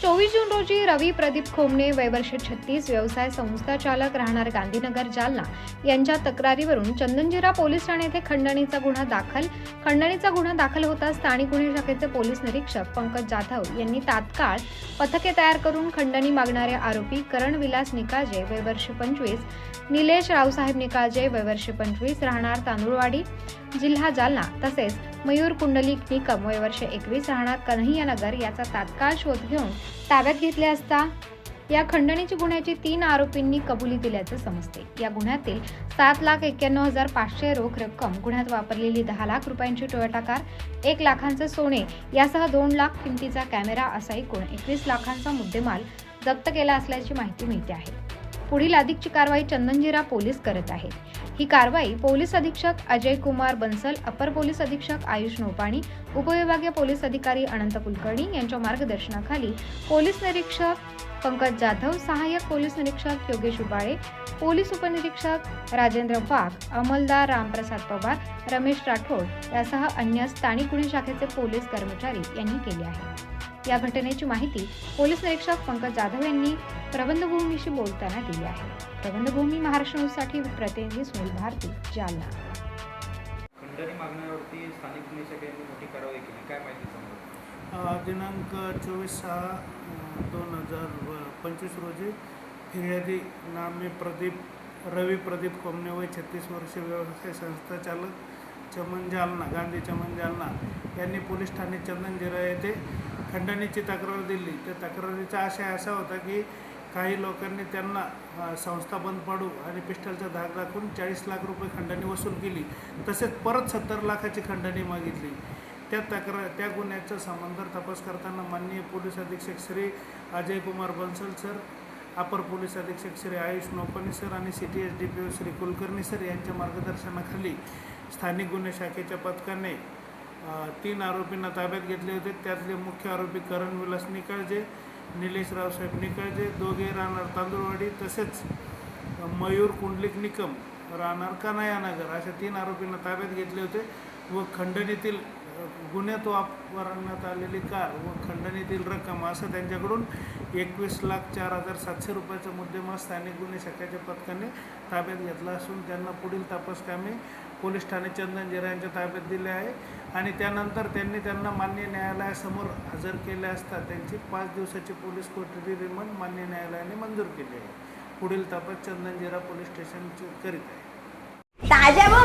चोवीस जून रोजी रवी प्रदीप खोमणे वयवर्ष छत्तीस व्यवसाय संस्था चालक राहणार गांधीनगर जालना. यांच्या तक्रारीवरून चंदनजिरा पोलीस ठाणे येथे खंडणीचा गुन्हा दाखल. खंडणीचा गुन्हा दाखल होता स्थानिक गुन्हे शाखेचे पोलीस निरीक्षक पंकज जाधव यांनी तात्काळ पथके तयार करून खंडणी मागणारे आरोपी करण विलास निकाळजे वयवर्ष पंचवीस निलेश रावसाहेब निकाळजे वयवर्ष पंचवीस राहणार तांदूळवाडी जिल्हा जालना. तसेच मयूर कुंडलिक निकम वयवर्ष एकवीस राहणार कन्हैयानगर याचा तात्काळ शोध घेऊन ताब्यात घेतले असता या खंडणीची गुन्ह्याची तीन आरोपींनी कबुली दिल्याचं समजते. या गुन्ह्यातील सात लाख एक्क्याण्णव हजार पाचशे रोख रक्कम गुन्ह्यात वापरलेली दहा लाख रुपयांची टोयोटा कार एक लाखांचं सोने यासह दोन लाख किमतीचा कॅमेरा असा एकूण एकवीस लाखांचा मुद्देमाल जप्त केला असल्याची माहिती मिळते आहे. पुढील अधिकची कारवाई चंदनजिरा पोलीस करत आहेत. ही कारवाई पोलीस अधीक्षक अजय कुमार बन्सल अपर पोलीस अधीक्षक आयुष नोपाणी उपविभागीय पोलीस अधिकारी अनंत कुलकर्णी यांच्या मार्गदर्शनाखाली पोलीस निरीक्षक पंकज जाधव सहाय्यक पोलीस निरीक्षक योगेश उबाळे पोलीस उपनिरीक्षक राजेंद्र वाघ अंमलदार रामप्रसाद पवार रमेश राठोड यासह अन्य स्थानिक गुन्हे शाखेचे पोलीस कर्मचारी यांनी केले आहे या घटनेची माहिती पोलीस निरीक्षक पंकज जाधव यांनी प्रबंधभूमीशी बोलताना दिली आहे. प्रबंधभूमी महाराष्ट्र न्यूजसाठी प्रतिनिधी सुनील भारती जालना. खंडणी मागण्यावरती स्थानिक गुन्हे शाखेने मोठी कारवाई केली. काय माहिती समजा अ, दिनांक चोवीस सहा दोन हजार पंचवीस रोजी फिर्यादी नामे प्रदीप रवी प्रदीप कोमने वय छत्तीस वर्ष व्यवसाय संस्था चालक चमन जालना गांधी चमन जालना यांनी पोलीस ठाणे चंदनजिरा येथे खंडणीची तक्रार दिली. त्या तक्रारीचा आशय असा होता की काही लोकांनी त्यांना संस्था बंद पाडू आणि पिस्टलचा धाक दाखवून चाळीस लाख रुपये खंडणी वसूल केली. तसेच परत सत्तर लाखाची खंडणी मागितली. त्या तक्रार त्या गुन्ह्याचा समांतर तपास करताना माननीय पोलीस अधीक्षक श्री अजय कुमार बन्सल सर अपर पोलीस अधीक्षक श्री आयुष नोपानी सर आणि C T S D P O Shri Kulkarni sir यांच्या मार्गदर्शनाखाली स्थानिक गुन्हे शाखेच्या पथकाने तीन आरोपींना ताब्यात घेतले होते. त्यातले मुख्य आरोपी करण विलास निकाळजे निलेश रावसाहेब निकाळजे दोघे राहणार तांदूळवाडी तसेच मयूर कुंडलिक निकम राहणार कनायानगर अशा तीन आरोपींना ताब्यात घेतले होते व खंडणीतील गुन्ह्यात वापरण्यात आलेली कार व खंडणीतील रक्कम असं त्यांच्याकडून एकवीस लाख चार हजार सातशे रुपयाचा मुद्देमाल स्थानिक गुन्हे शाखेच्या पथकाने ताब्यात घेतला असून त्यांना पुढील तपास कामे पोलीस ठाणे चंदनजिरा यांच्या ताब्यात दिले आहे. आणि त्यानंतर त्यांनी त्यांना मान्य न्यायालयासमोर हजर केले असता त्यांची पाच दिवसाची पोलीस कोठडी रिमांड मान्य न्यायालयाने मंजूर केली आहे. पुढील तपास चंदनजिरा पोलीस स्टेशन करीत आहे. ताज्या व